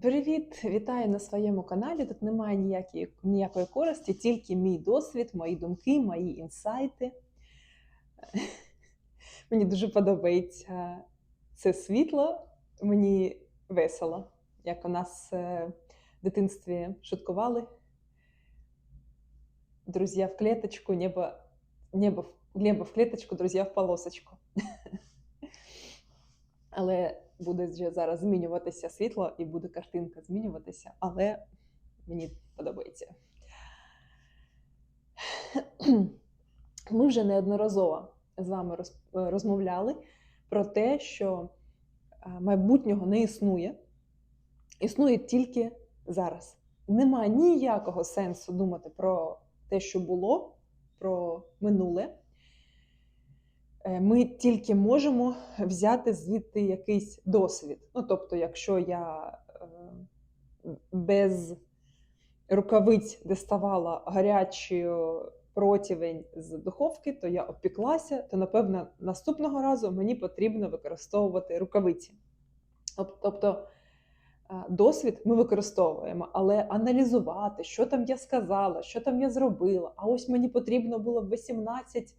Привіт! Вітаю на своєму каналі. Тут немає ніякої, ніякої користі, тільки мій досвід, мої думки, мої інсайти. Мені дуже подобається це світло, мені весело, як у нас е, в дитинстві шуткували. Друзі в клеточку, небо, небо, небо в клеточку, друзі в полосочку. Але буде зараз змінюватися світло і буде картинка змінюватися, але мені подобається. Ми вже неодноразово з вами роз- розмовляли про те, що е, майбутнього не існує, існує тільки зараз. Немає ніякого сенсу думати про те, що було, про минуле. Е, Ми тільки можемо взяти звідти якийсь досвід. Ну, тобто, якщо я е, без рукавиць діставала гарячий противень з духовки, то я опіклася, то напевно наступного разу мені потрібно використовувати рукавиці. Тобто е, досвід ми використовуємо, але аналізувати, що там я сказала, що там я зробила. А ось мені потрібно було в 18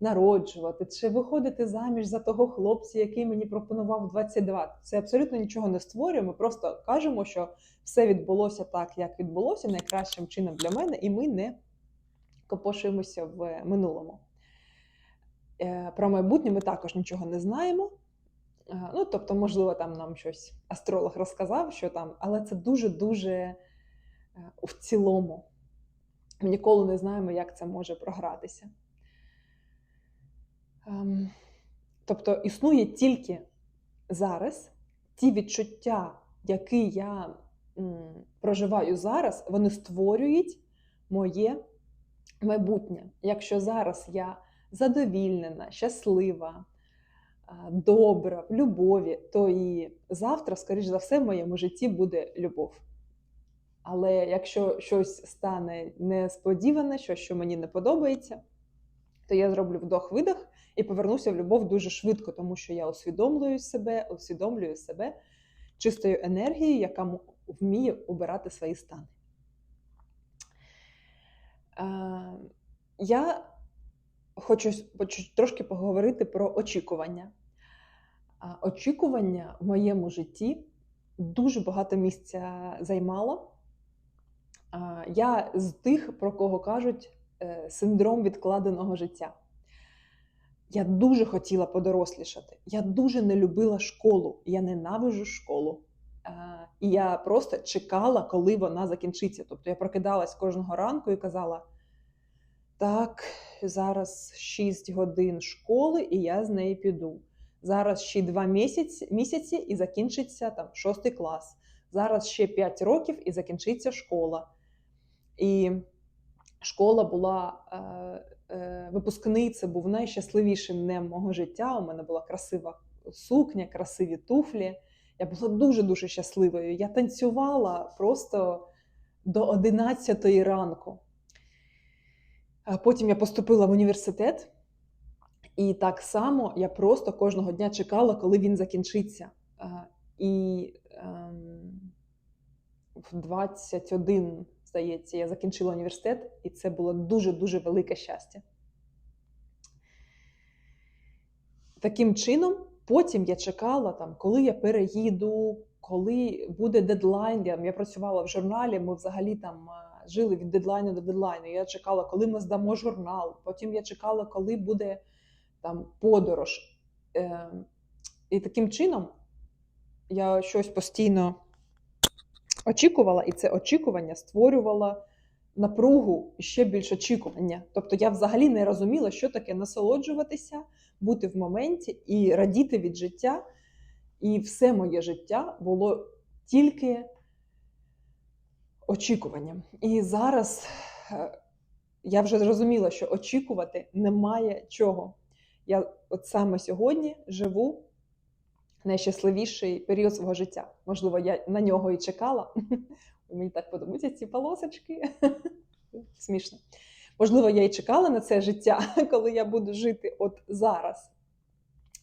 народжувати, чи виходити заміж за того хлопця, який мені пропонував 22. Це абсолютно нічого не створює. Ми просто кажемо, що все відбулося так, як відбулося, найкращим чином для мене, і ми не копошуємося в минулому. Е, Про майбутнє ми також нічого не знаємо. Е, Ну, тобто, можливо, там нам щось астролог розказав, що там, але це дуже-дуже е, в цілому. Ми ніколи не знаємо, як це може програтися. Ем, Тобто існує тільки зараз ті відчуття, які я проживаю зараз, вони створюють моє майбутнє. Якщо зараз я задовільнена, щаслива, добра, в любові, то і завтра, скоріш за все, в моєму житті буде любов. Але якщо щось стане несподіване, щось, що мені не подобається, то я зроблю вдох-видох і повернуся в любов дуже швидко, тому що я усвідомлюю себе, усвідомлюю себе чистою енергією, яка вміє обирати свої стани. Я хочу, трошки поговорити про очікування. Очікування в моєму житті дуже багато місця займало. Я з тих, про кого кажуть е, синдром відкладеного життя. Я дуже хотіла подорослішати. Я дуже не любила школу. Я ненавижу школу. І я просто чекала, коли вона закінчиться. Тобто я прокидалась кожного ранку і казала: так, зараз 6 годин школи, і я з неї піду. Зараз ще 2 місяці, місяці і закінчиться там 6 клас. Зараз ще 5 років і закінчиться школа. І школа була е, випускний, це був найщасливішим днем мого життя. У мене була красива сукня, красиві туфлі. Я була дуже-дуже щасливою. Я танцювала просто до 11 ранку. Потім я поступила в університет, і так само я просто кожного дня чекала, коли він закінчиться. І ем, в 21, здається, я закінчила університет, і це було дуже-дуже велике щастя. Таким чином, потім я чекала, там, коли я переїду, коли буде дедлайн. Я, працювала в журналі, ми взагалі там е, жили від дедлайну до дедлайну. Я чекала, коли ми здамо журнал. Потім я чекала, коли буде там подорож. Е, і таким чином я щось постійно очікувала, і це очікування створювало напругу і ще більше очікування. Тобто я взагалі не розуміла, що таке насолоджуватися, бути в моменті і радіти від життя. І все моє життя було тільки очікуванням. І зараз е, я вже зрозуміла, що очікувати немає чого. Я от саме сьогодні живу найщасливіший період свого життя. Можливо, я на нього і чекала. Мені так подобаються ці полосочки. Смішно. Можливо, я і чекала на це життя, коли я буду жити от зараз.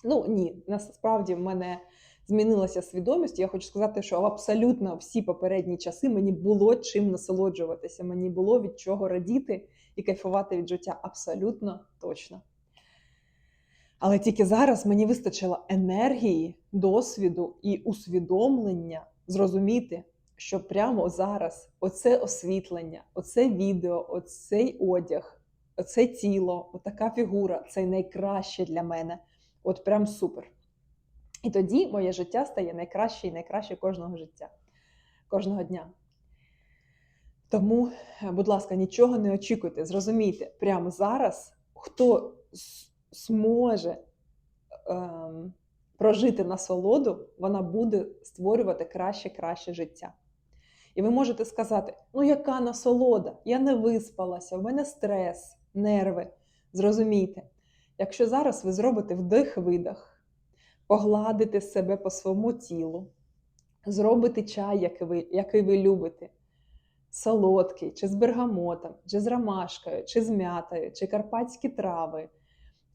Ну ні, насправді в мене змінилася свідомість. Я хочу сказати, що абсолютно всі попередні часи мені було чим насолоджуватися, мені було від чого радіти і кайфувати від життя. Абсолютно точно. Але тільки зараз мені вистачило енергії, досвіду і усвідомлення зрозуміти, що прямо зараз оце освітлення, оце відео, оцей одяг, оце тіло, отака фігура це найкраще для мене. От прям супер. І тоді моє життя стає найкраще і найкраще кожного життя, кожного дня. Тому, е, будь ласка, нічого не очікуйте. Зрозумійте, прямо зараз хто зможе ем, прожити насолоду, вона буде створювати краще, краще життя. І ви можете сказати: ну, яка насолода? Я не виспалася, в мене стрес, нерви. Зрозумійте, якщо зараз ви зробите вдих-видих, погладите себе по своєму тілу, зробите чай, який ви, який ви любите, солодкий, чи з бергамотом, чи з ромашкою, чи з м'ятою, чи карпатські трави,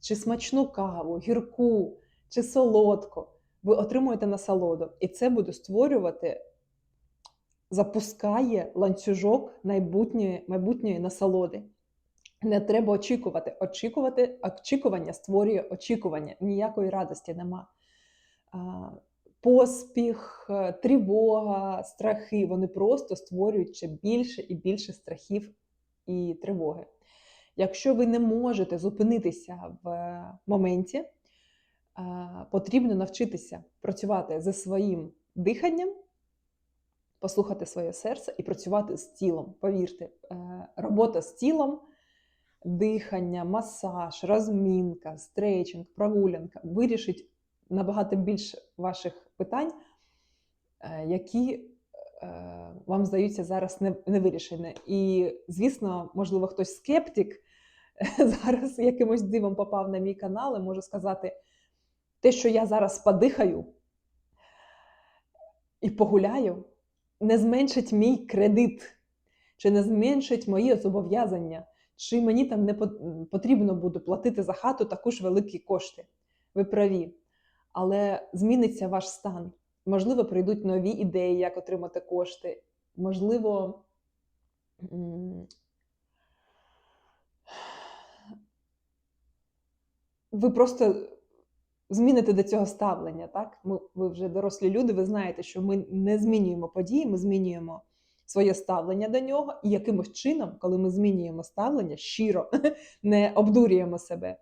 чи смачну каву, гірку, чи солодку, ви отримуєте насолоду. І це буде створювати запускає ланцюжок майбутньої, майбутньої насолоди. Не треба очікувати. Очікувати, Очікування створює очікування, ніякої радості нема. Поспіх, е, тривога, страхи вони просто створюють ще більше і більше страхів і тривоги. Якщо ви не можете зупинитися в моменті, потрібно навчитися працювати зі своїм диханням послухати своє серце і працювати з тілом. Повірте, е, робота з тілом, дихання, масаж, розмінка, стрейчинг, прогулянка вирішить набагато більше ваших питань, е, які е, вам здаються зараз не вирішені. І, звісно, можливо, хтось скептик зараз якимось дивом попав на мій канал і може сказати, те, що я зараз подихаю і погуляю не зменшить мій кредит, чи не зменшить мої зобов'язання, чи мені там не потрібно буде платити за хату також великі кошти. Ви праві. Але зміниться ваш стан. Можливо, прийдуть нові ідеї, як отримати кошти. Можливо, ви просто змінити до цього ставлення. Так? Ми, Ви вже дорослі люди, ви знаєте, що ми не змінюємо події, ми змінюємо своє ставлення до нього, і якимось чином, коли ми змінюємо ставлення, щиро не обдурюємо себе,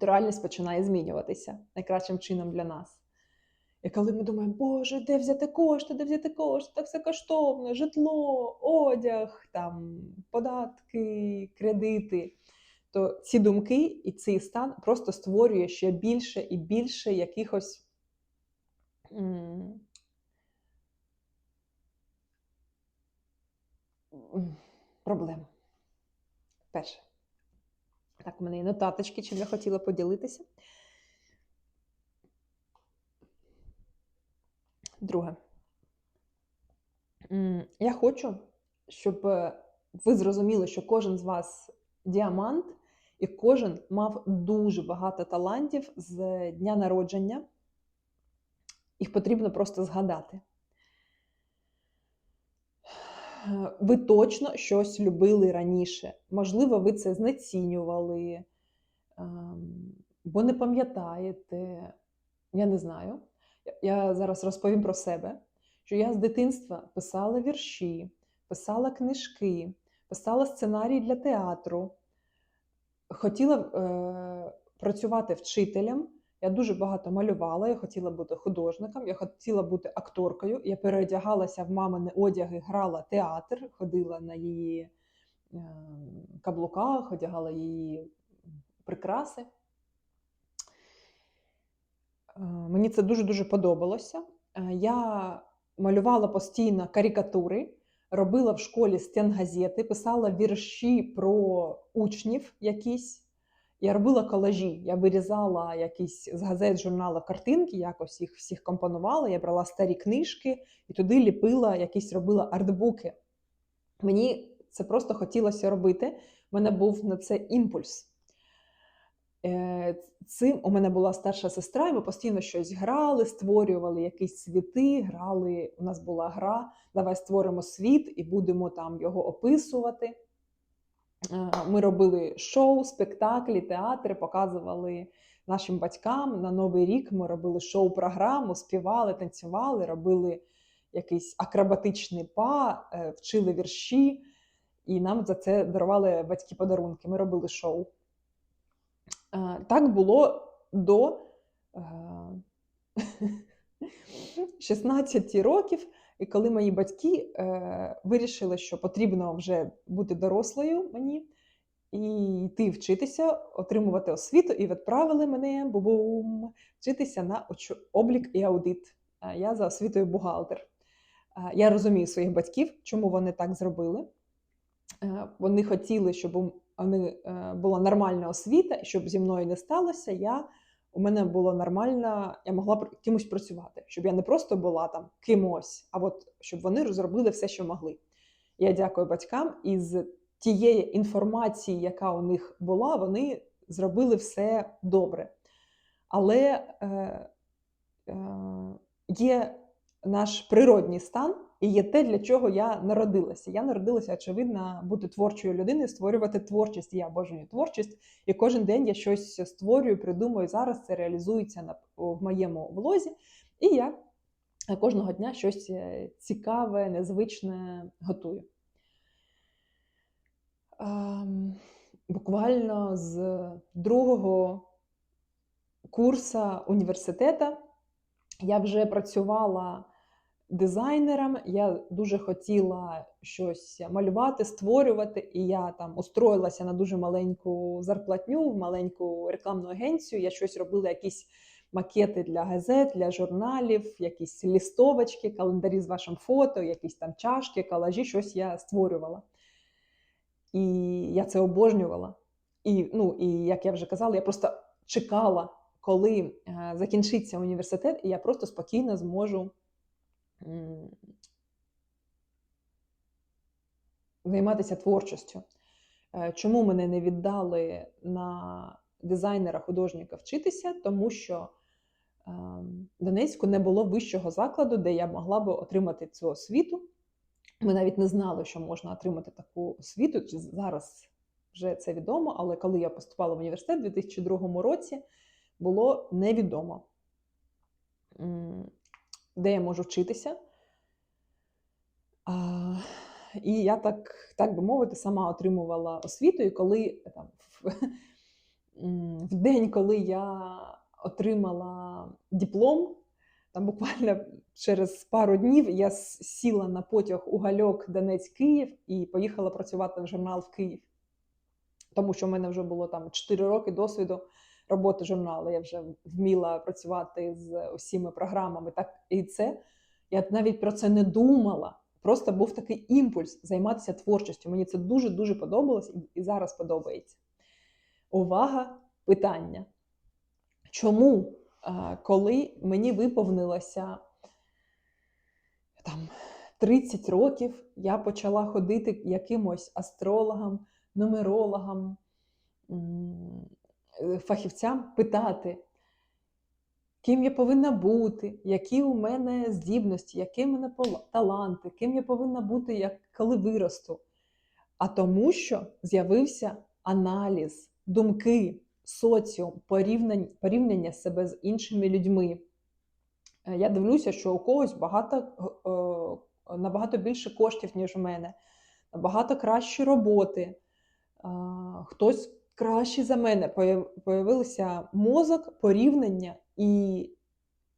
то реальність починає змінюватися найкращим чином для нас. І коли ми думаємо, Боже, де взяти кошти, де взяти кошти, так все коштовно, житло, одяг, там, податки, кредити то ці думки і цей стан просто створює ще більше і більше якихось проблем. Перше. Так, у мене є нотаточки, чим я хотіла поділитися. Друге. Я хочу, щоб е, ви зрозуміли, що кожен з вас діамант, і кожен мав дуже багато талантів з дня народження. Їх потрібно просто згадати. Ви точно щось любили раніше. Можливо, ви це знецінювали, ем, бо не пам'ятаєте. Я не знаю. Я зараз розповім про себе, що я з дитинства писала вірші, писала книжки, писала сценарій для театру, хотіла е, працювати вчителем. Я дуже багато малювала, я хотіла бути художником, я хотіла бути акторкою. Я переодягалася в мамини одяги, грала театр, ходила на її е, каблуках, одягала її прикраси. Е, мені це дуже-дуже подобалося. Е, я малювала постійно карикатури робила в школі стенгазети, писала вірші про учнів якісь. Я робила колажі, я вирізала якісь з газет, журналів картинки, якось їх всіх компонувала. Я брала старі книжки і туди ліпила якісь робила артбуки. Мені це просто хотілося робити. У мене був на це імпульс. Е, Цим у мене була старша сестра, і ми постійно щось грали, створювали якісь світи, грали. У нас була гра. Давай створимо світ і будемо там його описувати. Е, Ми робили шоу, спектаклі, театри, показували нашим батькам на Новий рік. Ми робили шоу-програму, співали, танцювали, робили якийсь акробатичний па, е, вчили вірші, і нам за це дарували батьки подарунки. Ми робили шоу. Е, Так було до е, 16 років. І коли мої батьки е, вирішили, що потрібно вже бути дорослою мені і йти вчитися, отримувати освіту, і відправили мене бу-бум, вчитися на облік і аудит. Е, Я за освітою бухгалтер. Е, Я розумію своїх батьків, чому вони так зробили. Е, Вони хотіли, щоб мене е, була нормальна освіта, щоб зі мною не сталося. Я у мене було нормально, я могла кимось працювати, щоб я не просто була там кимось, а от щоб вони розробили все, що могли. Я дякую батькам і з тієї інформації, яка у них була, вони зробили все добре. Але е, е, є наш природній стан і є те, для чого я народилася. Я народилася, очевидно, бути творчою людиною, створювати творчість. Я обожнюю творчість, і кожен день я щось створюю, придумую. Зараз це реалізується на, в моєму влозі. І я кожного дня щось е, цікаве, незвичне готую. Буквально з другого курсу університету я вже працювала дизайнером, я дуже хотіла щось малювати, створювати, і я там устроїлася на дуже маленьку зарплатню, в маленьку рекламну агенцію. Я щось робила, якісь макети для газет, для журналів, якісь лістовочки, календарі з вашим фото, якісь там чашки, калажі, щось я створювала. І я це обожнювала. І, ну, і як я вже казала, я просто чекала, коли е, закінчиться університет, і я просто спокійно зможу займатися творчістю. Е, Чому мене не віддали на дизайнера художника вчитися? Тому що е, в Донецьку не було вищого закладу, де я могла би отримати цю освіту. Ми навіть не знали, що можна отримати таку освіту. Зараз вже це відомо, але коли я поступала в університет у 2002 році, було невідомо, де я можу вчитися. І я так, так би мовити, сама отримувала освіту. І коли там, в, в день, коли я отримала диплом, там буквально через пару днів я сіла на потяг у Гальок Донець-Київ і поїхала працювати в журнал в Київ. Тому що в мене вже було там 4 роки досвіду роботи журналу. Я вже вміла працювати з усіма програмами. Так і це я навіть про це не думала. Просто був такий імпульс займатися творчістю. Мені це дуже дуже подобалось і- зараз подобається. Увага, питання. Чому, коли мені виповнилося там 30 років, я почала ходити якимось астрологам, нумерологам, фахівцям питати, ким я повинна бути, які у мене здібності, які у мене таланти, ким я повинна бути, як, коли виросту. А тому, що з'явився аналіз, думки, соціум, порівняння, порівняння себе з іншими людьми. Е, Я дивлюся, що у когось багато, е, набагато більше коштів, ніж у мене, набагато кращі роботи, хтось кращий за мене. Появ- Появився мозок, порівняння, і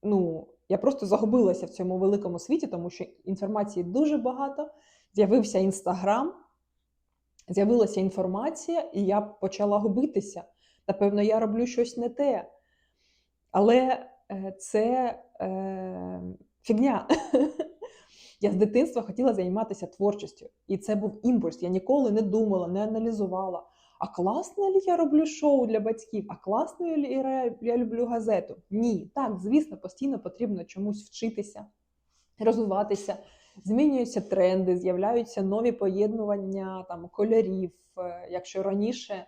ну, я просто загубилася в цьому великому світі, тому що інформації дуже багато. З'явився інстаграм, з'явилася інформація, і я почала губитися. Напевно, я роблю щось не те. Але е, це е, фігня. Я з дитинства хотіла займатися творчістю, і це був імпульс. Я ніколи не думала, не аналізувала. А класно ли я роблю шоу для батьків? А класно ли я- люблю газету? Ні, так, звісно, постійно потрібно чомусь вчитися, розвиватися. Змінюються тренди, з'являються нові поєднування там, кольорів. Е, Якщо раніше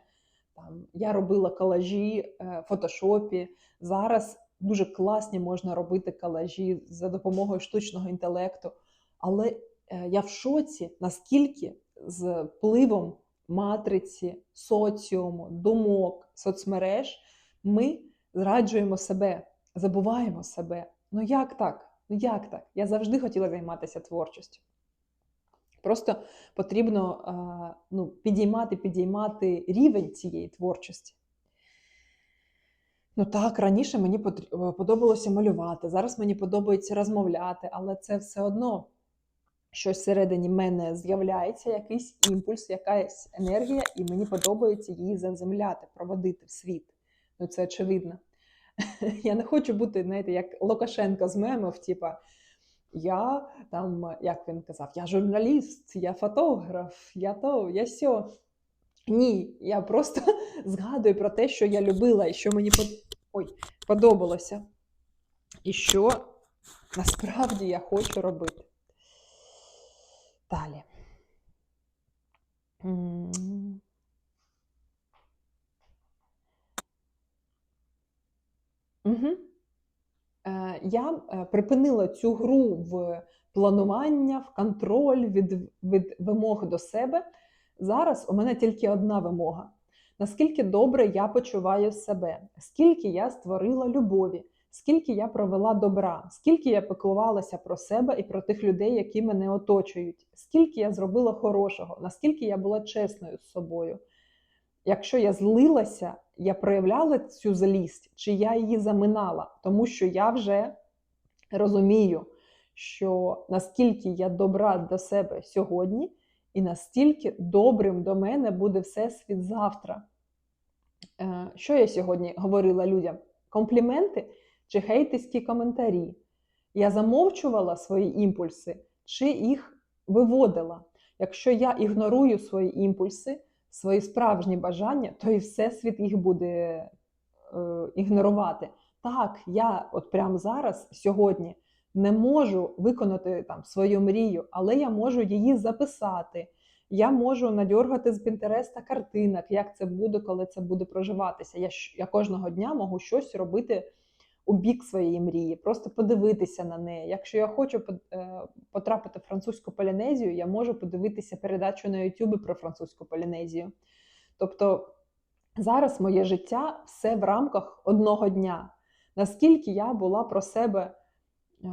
Там я робила колажі е, в фотошопі. Зараз дуже класні можна робити колажі за допомогою штучного інтелекту. Але е, я в шоці, наскільки з впливом матриці, соціуму, думок, соцмереж ми зраджуємо себе, забуваємо себе. Ну як так? Ну як так? Я завжди хотіла займатися творчістю. Просто потрібно ну, підіймати, підіймати рівень цієї творчості. Ну так, раніше мені подобалося малювати, зараз мені подобається розмовляти, але це все одно щось всередині мене з'являється, якийсь імпульс, якась енергія, і мені подобається її заземляти, проводити в світ. Ну це очевидно. Я не хочу бути, знаєте, як Лукашенко з мемів, типа я там, як він казав, я журналіст, я фотограф, я то, я сьо. Ні, я просто згадую про те, що я любила і що мені. Ой, подобалося. І що насправді я хочу робити. Далі. Е, Я е, припинила цю гру в планування, в контроль від, від вимог до себе. Зараз у мене тільки одна вимога: наскільки добре я почуваю себе, скільки я створила любові, скільки я провела добра, скільки я піклувалася про себе і про тих людей, які мене оточують, скільки я зробила хорошого, наскільки я була чесною з собою. Якщо я злилася, я проявляла цю злість, чи я її заминала, тому що я вже розумію, що наскільки я добра до себе сьогодні, і настільки добрим до мене буде всесвіт завтра. Е, Що я сьогодні говорила людям? Компліменти чи хейтерські коментарі? Я замовчувала свої імпульси, чи їх виводила. Якщо я ігнорую свої імпульси, свої справжні бажання, то і всесвіт їх буде е, ігнорувати. Так, я от прямо зараз, сьогодні, не можу виконати там свою мрію, але я можу її записати. Я можу надьоргати з Пінтереста картинок, як це буде, коли це буде проживатися. Я, я кожного дня можу щось робити у бік своєї мрії, просто подивитися на неї. Якщо я хочу е, потрапити в французьку полінезію, я можу подивитися передачу на YouTube про французьку полінезію. Тобто зараз моє життя все в рамках одного дня. Наскільки я була про себе е,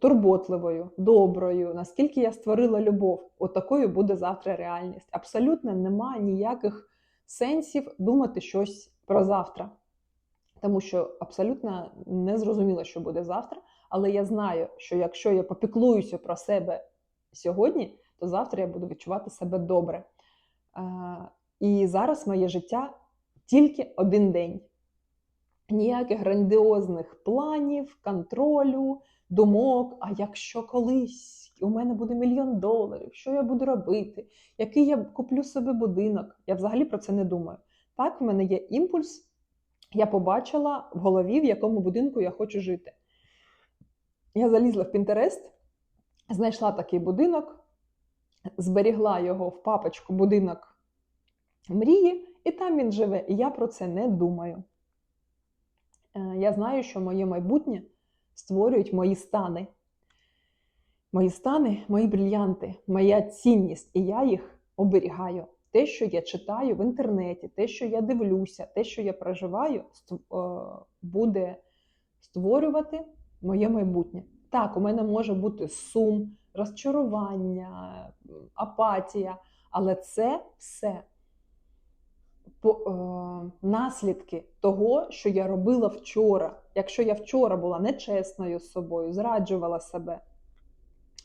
турботливою, доброю, наскільки я створила любов, от такою буде завтра реальність. Абсолютно немає ніяких сенсів думати щось про завтра. Тому що абсолютно не зрозуміло, що буде завтра. Але я знаю, що якщо я попіклуюся про себе сьогодні, то завтра я буду відчувати себе добре. І зараз моє життя тільки один день. Ніяких грандіозних планів, контролю, думок. А якщо колись у мене буде мільйон доларів, що я буду робити? Який я куплю собі будинок? Я взагалі про це не думаю. Так, в мене є імпульс. Я побачила в голові, в якому будинку я хочу жити. Я залізла в Пінтерест, знайшла такий будинок, зберігла його в папочку будинок мрії, і там він живе. І я про це не думаю. Е, Я знаю, що моє майбутнє створюють мої стани. Мої стани, мої брильянти, моя цінність, і я їх оберігаю. Те, що я читаю в інтернеті, те, що я дивлюся, те, що я проживаю, е, буде створювати моє майбутнє. Так, у мене може бути сум, розчарування, апатія, але це все по, е, наслідки того, що я робила вчора. Якщо я вчора була нечесною з собою, зраджувала себе,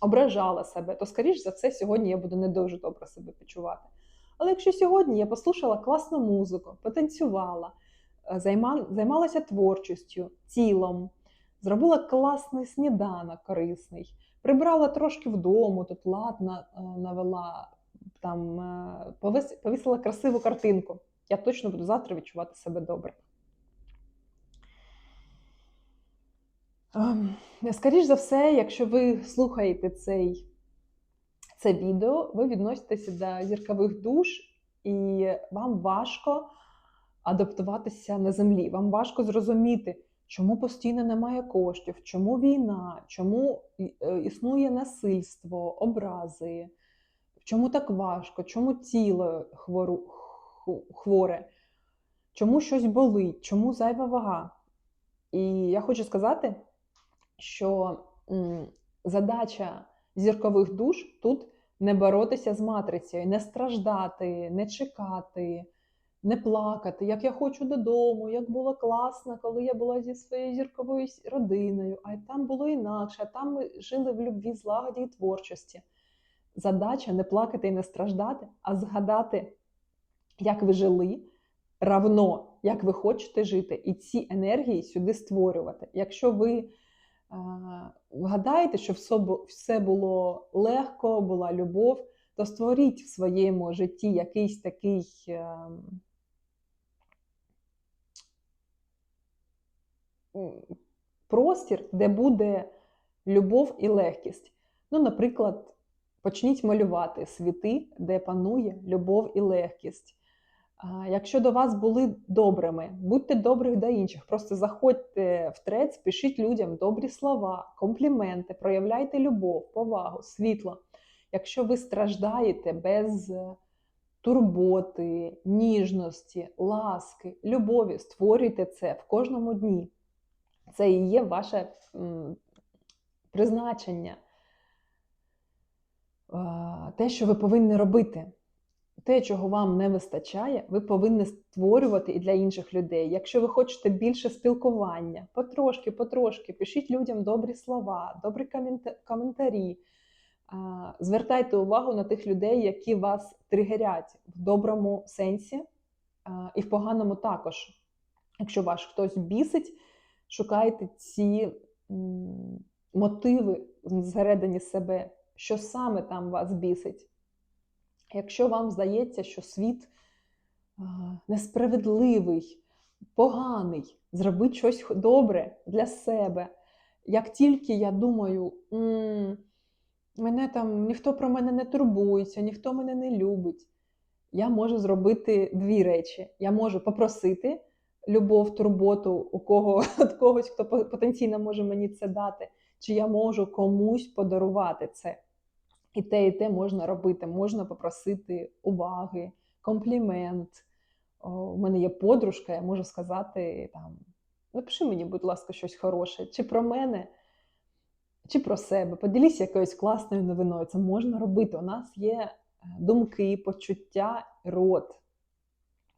ображала себе, то, скоріш за все, сьогодні я буду не дуже добре себе почувати. Але якщо сьогодні я послухала класну музику, потанцювала, е, займалася творчістю, тілом, зробила класний сніданок корисний, прибрала трошки вдома, тут лад е, навела, там, е, повісила красиву картинку, я точно буду завтра відчувати себе добре. Ем, Скоріш за все, якщо ви слухаєте цей, це відео, ви відноситеся до зіркових душ і вам важко адаптуватися на землі. Вам важко зрозуміти, чому постійно немає коштів, чому війна, чому е, існує насильство, образи, чому так важко, чому тіло хвору, хворе, чому щось болить, чому зайва вага. І я хочу сказати, що задача зіркових душ тут не боротися з матрицею, не страждати, не чекати, не плакати, як я хочу додому, як було класно, коли я була зі своєю зірковою родиною, а там було інакше, а там ми жили в любві, злагоді і творчості. Задача не плакати і не страждати, а згадати, як ви жили, равно, як ви хочете жити, і ці енергії сюди створювати. Якщо ви вгадаєте, що все було легко, була любов, то створіть в своєму житті якийсь такий ем, простір, де буде любов і легкість. Ну, наприклад, почніть малювати світи, де панує любов і легкість. Якщо до вас були добрими, будьте добрих до інших. Просто заходьте в трец, пишіть людям добрі слова, компліменти, проявляйте любов, повагу, світло. Якщо ви страждаєте без турботи, ніжності, ласки, любові, створюйте це в кожному дні. Це і є ваше призначення, те, що ви повинні робити те, чого вам не вистачає, ви повинні створювати і для інших людей. Якщо ви хочете більше спілкування, потрошки, потрошки, пишіть людям добрі слова, добрі коментарі. Звертайте увагу на тих людей, які вас тригерять в доброму сенсі і в поганому також. Якщо ваш хтось бісить, шукайте ці мотиви всередині себе, що саме там вас бісить. Якщо вам здається, що світ несправедливий, поганий, зробіть щось добре для себе. Як тільки я думаю, мене там ніхто про мене не турбується, ніхто мене не любить, я можу зробити дві речі. Я можу попросити любов, турботу у кого, від когось, хто потенційно може мені це дати, чи я можу комусь подарувати це. І те, і те можна робити. Можна попросити уваги, комплімент. У мене є подружка, я можу сказати там: напиши мені, будь ласка, щось хороше, чи про мене, чи про себе. Поділіться якоюсь класною новиною. Це можна робити. У нас є е, думки, почуття, рот.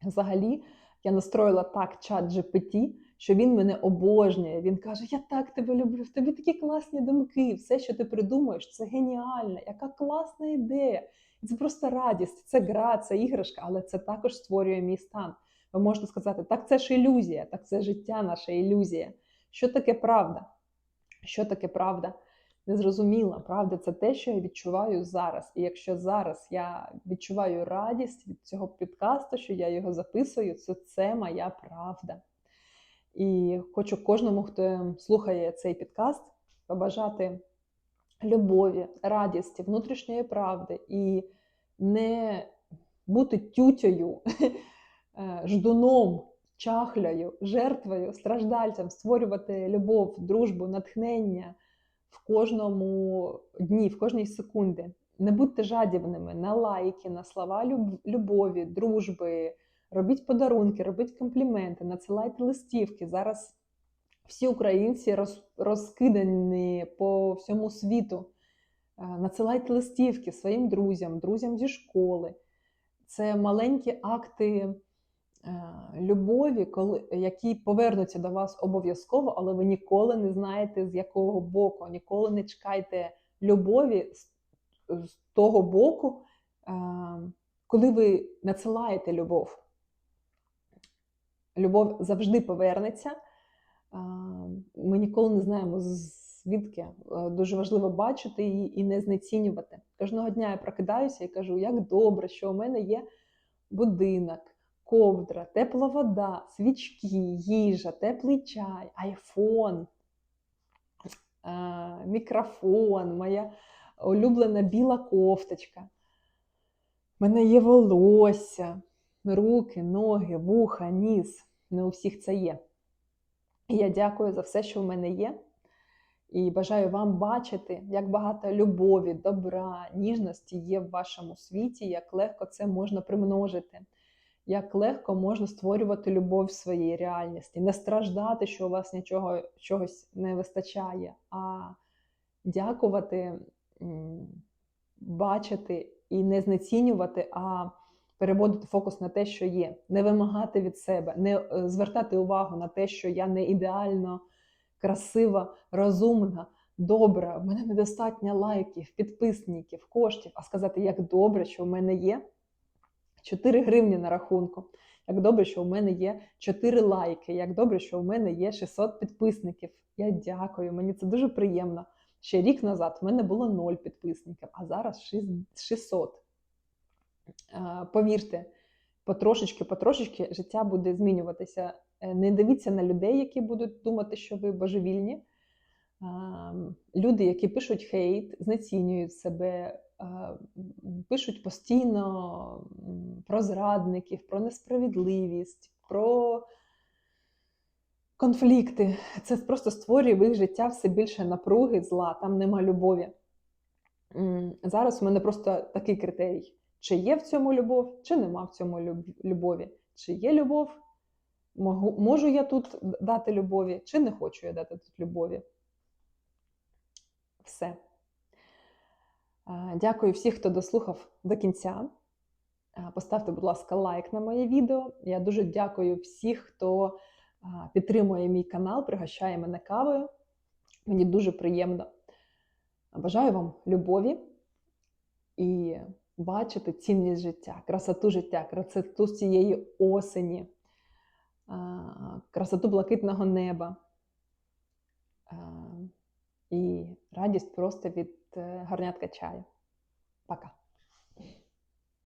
Взагалі, я настроїла так чат GPT, що він мене обожнює. Він каже: Я так тебе люблю, в тобі такі класні думки, все, що ти придумаєш, це геніально, яка класна ідея. Це просто радість, це гра, це іграшка, але це також створює мій стан. Ви можете сказати, так це ж ілюзія, так це життя наша ілюзія. Що таке правда? Що таке правда? Незрозуміла. Правда, це те, що я відчуваю зараз. І якщо зараз я відчуваю радість від цього підкасту, що я його записую, то це моя правда. І хочу кожному, хто слухає цей підкаст, побажати любові, радісті, внутрішньої правди і не бути тютєю, е, ждуном, чахлею, жертвою, страждальцем, створювати любов, дружбу, натхнення в кожному дні, в кожній секунді. Не будьте жадібними на лайки, на слова любові, дружби. Робіть подарунки, робіть компліменти, надсилайте листівки. Зараз всі українці роз, розкидані по всьому світу. Е, надсилайте листівки своїм друзям, друзям зі школи. Це маленькі акти е, любові, коли, які повернуться до вас обов'язково, але ви ніколи не знаєте, з якого боку. Ніколи не чекайте любові з, з того боку, е, коли ви надсилаєте любов любов завжди повернеться. Ми ніколи не знаємо, звідки дуже важливо бачити її і не знецінювати. Кожного дня я прокидаюся і кажу, як добре, що у мене є будинок, ковдра, тепла вода, свічки, їжа, теплий чай, айфон, мікрофон, моя улюблена біла кофточка. в мене є волосся, руки, ноги, вуха, ніс. Не у всіх це є. І я дякую за все, що в мене є. І бажаю вам бачити, як багато любові, добра, ніжності є в вашому світі, як легко це можна примножити, як легко можна створювати любов в своїй реальності, не страждати, що у вас нічого чогось не вистачає, а дякувати, бачити і не знецінювати, а переводити фокус на те, що є, не вимагати від себе, не е, звертати увагу на те, що я не ідеально красива, розумна, добра, в мене недостатньо лайків, підписників, коштів, а сказати, як добре, що в мене є 4 гривні на рахунку. Як добре, що в мене є 4 лайки, як добре, що в мене є 600 підписників. Я дякую, мені це дуже приємно. Ще рік назад в мене було 0 підписників, а зараз шість- 600. Повірте, потрошечки, потрошечки життя буде змінюватися. Е, Не дивіться на людей, які будуть думати, що ви божевільні. Люди, які пишуть хейт, знецінюють себе, пишуть постійно про зрадників, про несправедливість, про конфлікти. Це просто створює в їх життя все більше напруги, зла, там нема любові. Зараз у мене просто такий критерій: чи є в цьому любов, чи нема в цьому любові. Чи є любов, можу, я тут дати любові, чи не хочу я дати тут любові. Все. Дякую всіх, хто дослухав до кінця. Поставте, будь ласка, лайк на моє відео. Я дуже дякую всіх, хто підтримує мій канал, пригощає мене кавою. Мені дуже приємно. Бажаю вам любові і бачити цінність життя, красоту життя, красоту цієї осені, красоту блакитного неба. І радість просто від е, гарнятка чаю. Пока.